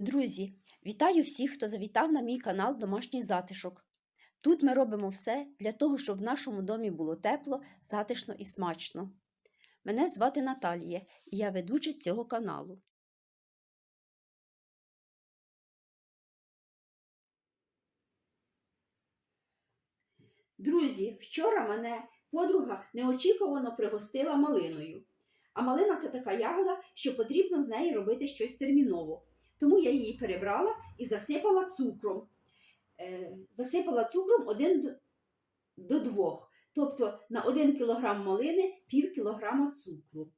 Друзі, вітаю всіх, хто завітав на мій канал Домашній затишок. Тут ми робимо все для того, щоб в нашому домі було тепло, затишно і смачно. Мене звати Наталія, і я ведуча цього каналу. Друзі, вчора мене подруга неочікувано пригостила малиною. А малина це така ягода, що потрібно з неї робити щось терміново. Тому я її перебрала і засипала цукром. Е, засипала цукром 1 до, 2. Тобто на 1 кг малини пів кілограма цукру.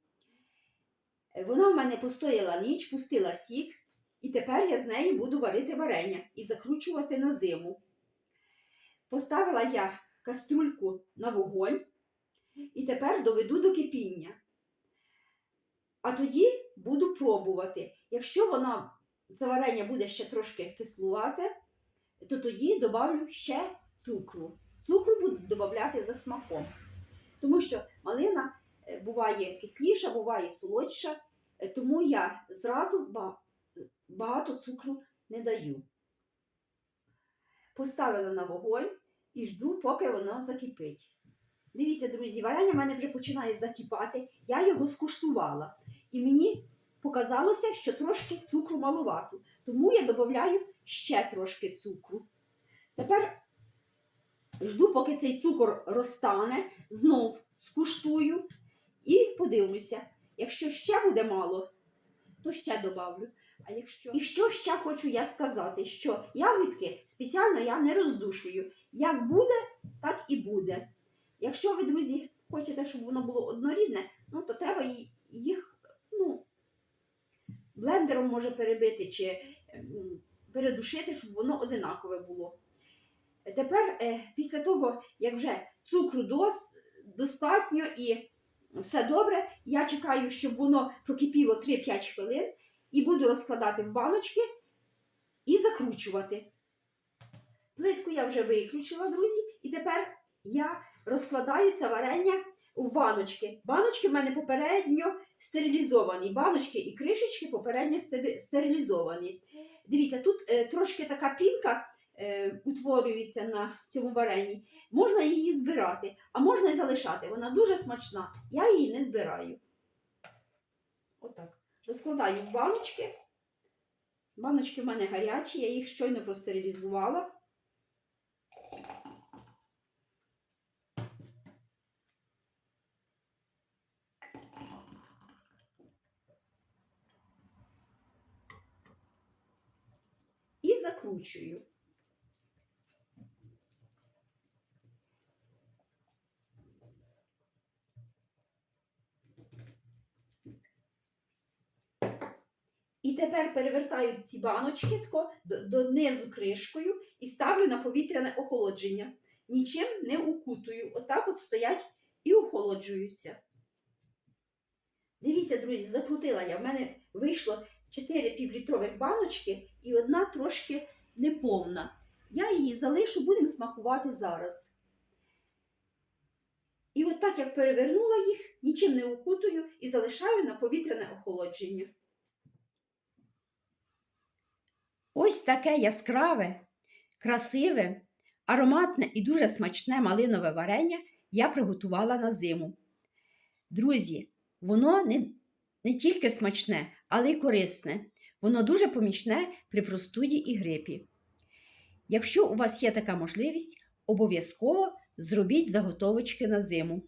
Е, Вона в мене постояла ніч, пустила сік, і тепер я з неї буду варити варення і закручувати на зиму. Поставила я каструльку на вогонь і тепер доведу до кипіння. А тоді буду пробувати. Якщо вона це варення буде ще трошки кислувати, то тоді додавлю ще цукру. Цукру буду додавати за смаком. Тому що малина е, буває кисліша, буває солодша, е, тому я зразу багато цукру не даю. Поставила на вогонь і жду, поки воно закипить. Дивіться, друзі, варення в мене вже починає закипати. Я його скуштувала. І мені показалося, що трошки цукру маловато. Тому я додаю ще трошки цукру. Тепер жду, поки цей цукор розтане, знов скуштую і подивлюся. Якщо ще буде мало, то ще додавлю. А якщо... І що ще хочу я сказати, що ягідки спеціально я не роздушую. Як буде, так і буде. Якщо ви, друзі, хочете, щоб воно було однорідне, ну то треба ї- їх ну, блендером може перебити чи ем, передушити, щоб воно одинакове було. Тепер, е, після того, як вже цукру достатньо і все добре, я чекаю, щоб воно прокипіло 3-5 хвилин і буду розкладати в баночки і закручувати. Плитку я вже виключила, друзі, і тепер я розкладаю це варення в баночки. Баночки в мене попередньо стерилізовані. Баночки і кришечки попередньо стерилізовані. Дивіться, тут е, трошки така пінка е, утворюється на цьому варенні. Можна її збирати, а можна і залишати. Вона дуже смачна. Я її не збираю. Отак. Розкладаю в баночки. Баночки в мене гарячі, я їх щойно простерилізувала. І закручую. І тепер перевертаю ці баночки до, донизу кришкою і ставлю на повітряне охолодження. Нічим не укутую. Отак от стоять і охолоджуються. Дивіться, друзі, закрутила я. В мене вийшло 4 півлітрових баночки і одна трошки неповна. Я її залишу, будемо смакувати зараз. І от так як перевернула їх, нічим не укутую і залишаю на повітряне охолодження. Ось таке яскраве, красиве, ароматне і дуже смачне малинове варення я приготувала на зиму. Друзі, воно не, не тільки смачне, але й корисне. Воно дуже помічне при простуді і грипі. Якщо у вас є така можливість, обов'язково зробіть заготовочки на зиму.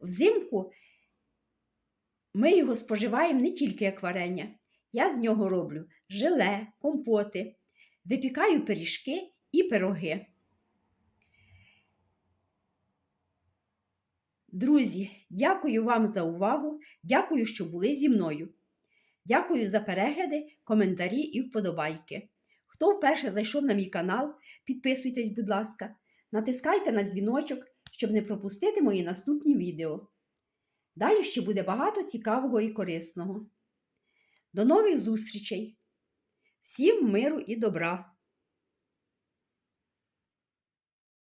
Взимку ми його споживаємо не тільки як варення. Я з нього роблю желе, компоти, випікаю пиріжки і пироги. Друзі, дякую вам за увагу. Дякую, що були зі мною. Дякую за перегляди, коментарі і вподобайки. Хто вперше зайшов на мій канал, підписуйтесь, будь ласка, натискайте на дзвіночок, щоб не пропустити мої наступні відео. Далі ще буде багато цікавого і корисного. До нових зустрічей! Всім миру і добра!